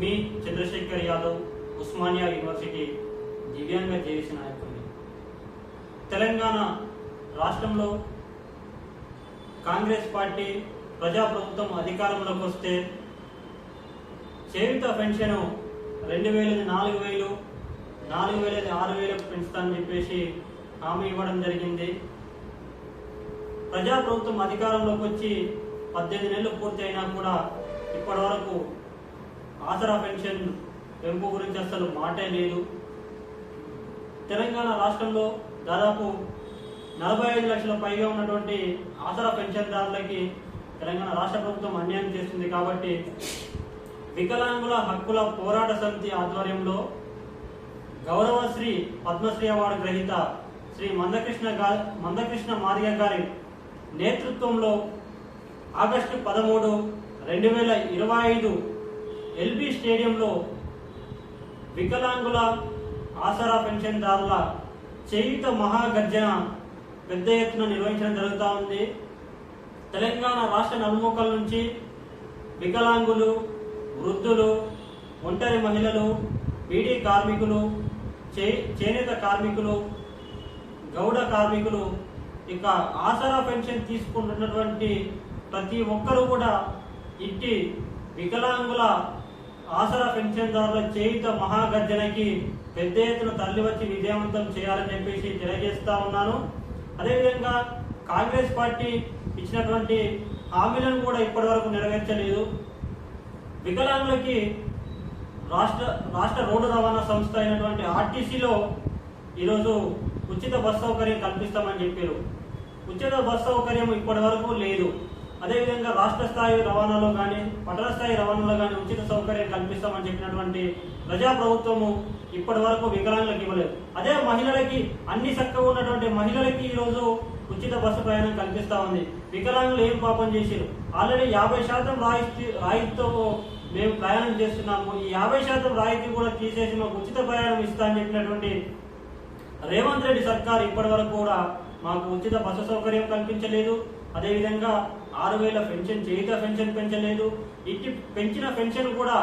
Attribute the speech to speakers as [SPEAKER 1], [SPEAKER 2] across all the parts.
[SPEAKER 1] మీ Chandrasekhar Yadav Osmania university దివ్యాంగ JAC నాయకుడిని. తెలంగాణ రాష్ట్రంలో కాంగ్రెస్ పార్టీ ప్రజాప్రభుత్వం అధికారంలోకి వస్తే చేయుత పెన్షన్ రెండు వేలది నాలుగు వేలు నాలుగు వేలది ఆరు వేలకు పెంచుతానని చెప్పేసి హామీ ఇవ్వడం జరిగింది. ప్రజాప్రభుత్వం అధికారంలోకి వచ్చి పద్దెనిమిది నెలలు పూర్తయినా కూడా ఇప్పటి వరకు ఆసరా పెన్షన్ పెంపు గురించి అసలు మాటే లేదు. తెలంగాణ రాష్ట్రంలో దాదాపు నలభై ఐదు లక్షల పైగా ఉన్నటువంటి ఆసరా పెన్షన్దారులకి తెలంగాణ రాష్ట్ర ప్రభుత్వం అన్యాయం చేస్తుంది కాబట్టి వికలాంగుల హక్కుల పోరాట సమితి ఆధ్వర్యంలో గౌరవశ్రీ పద్మశ్రీ అవార్డు గ్రహీత శ్రీ మందకృష్ణ మందకృష్ణ మాదిగ గారి నేతృత్వంలో ఆగస్టు పదమూడు రెండు వేల ఇరవై ఐదు ఎల్బీ స్టేడియంలో వికలాంగుల ఆసరా పెన్షన్దారుల చేయుత మహాగర్జన పెద్ద ఎత్తున నిర్వహించడం జరుగుతూ ఉంది. తెలంగాణ రాష్ట్ర నలుమూకల నుంచి వికలాంగులు వృద్ధులు ఒంటరి మహిళలు బీడీ కార్మికులు చే చేనేత కార్మికులు గౌడ కార్మికులు ఇక ఆసరా పెన్షన్ తీసుకుంటున్నటువంటి ప్రతి ఒక్కరూ కూడా ఇట్టి వికలాంగుల ఆసరా పెన్షన్దారుల చేయుత మహాగర్జనకి పెద్ద ఎత్తున తరలి వచ్చి విజయవంతం చేయాలని చెప్పేసి తెలియజేస్తా ఉన్నాను. అదేవిధంగా కాంగ్రెస్ పార్టీ ఇచ్చినటువంటి హామీలను కూడా ఇప్పటివరకు నెరవేర్చలేదు. వికలాంగులకి రాష్ట్ర రాష్ట్ర రోడ్డు రవాణా సంస్థ అయినటువంటి ఆర్టీసీలో ఈరోజు ఉచిత బస్ సౌకర్యం కల్పిస్తామని చెప్పారు. ఉచిత బస్ సౌకర్యం ఇప్పటి వరకు లేదు. అదేవిధంగా రాష్ట్ర స్థాయి రవాణాలో కానీ పట్టణ స్థాయి రవాణాలో కానీ ఉచిత సౌకర్యం కల్పిస్తామని చెప్పినటువంటి ప్రజా ప్రభుత్వము ఇప్పటి వరకు వికలాంగులకు ఇవ్వలేదు. అదే మహిళలకి అన్ని చక్కగా ఉన్నటువంటి మహిళలకి ఈరోజు ఉచిత బస్సు ప్రయాణం కల్పిస్తా ఉంది. వికలాంగులు ఏం పాపం చేశారు ఆల్రెడీ యాభై శాతం రాయితీ రాయితీతో మేము ప్రయాణం చేస్తున్నాము. ఈ యాభై శాతం రాయితీ కూడా తీసేసి మాకు ఉచిత ప్రయాణం ఇస్తా అని చెప్పినటువంటి రేవంత్ రెడ్డి సర్కార్ ఇప్పటి వరకు కూడా మాకు ఉచిత బస్సు సౌకర్యం కల్పించలేదు. అదేవిధంగా ఆరు వేల పెన్షన్ చేయుత పెన్షన్ పెంచలేదు. ఇట్టి పెంచిన పెన్షన్ కూడా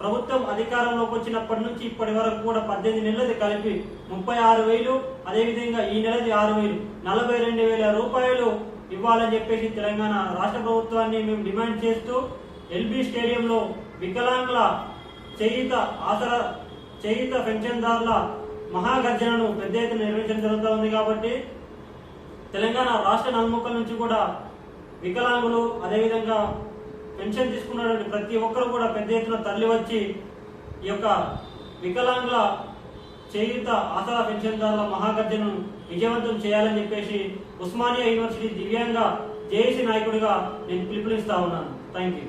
[SPEAKER 1] ప్రభుత్వం అధికారంలోకి వచ్చినప్పటి నుంచి ఇప్పటి వరకు కూడా పద్దెనిమిది నెలలది కలిపి ముప్పై ఆరు వేలు అదేవిధంగా ఈ నెలది ఆరు వేలు. నలభై రెండు వేల రూపాయలు ఇవ్వాలని చెప్పేసి తెలంగాణ రాష్ట్ర ప్రభుత్వాన్ని మేము డిమాండ్ చేస్తూ ఎల్బీ స్టేడియంలో వికలాంగుల చేయుత ఆసరా చేయుత పెన్షన్దారుల మహాగర్జనను పెద్ద ఎత్తున నిర్వహించడం జరుగుతూ ఉంది కాబట్టి తెలంగాణ రాష్ట్ర నలుముక్కల నుంచి కూడా వికలాంగులు అదేవిధంగా పెన్షన్ తీసుకున్నటువంటి ప్రతి ఒక్కరు కూడా పెద్ద ఎత్తున తరలి వచ్చి ఈ యొక్క వికలాంగుల చేయుత ఆసరా పెన్షన్దారుల మహాగర్జను విజయవంతం చేయాలని చెప్పేసి ఉస్మానియా యూనివర్సిటీ దివ్యాంగ జేఏసీ నాయకుడిగా నేను పిలుపునిస్తా ఉన్నాను. Thank you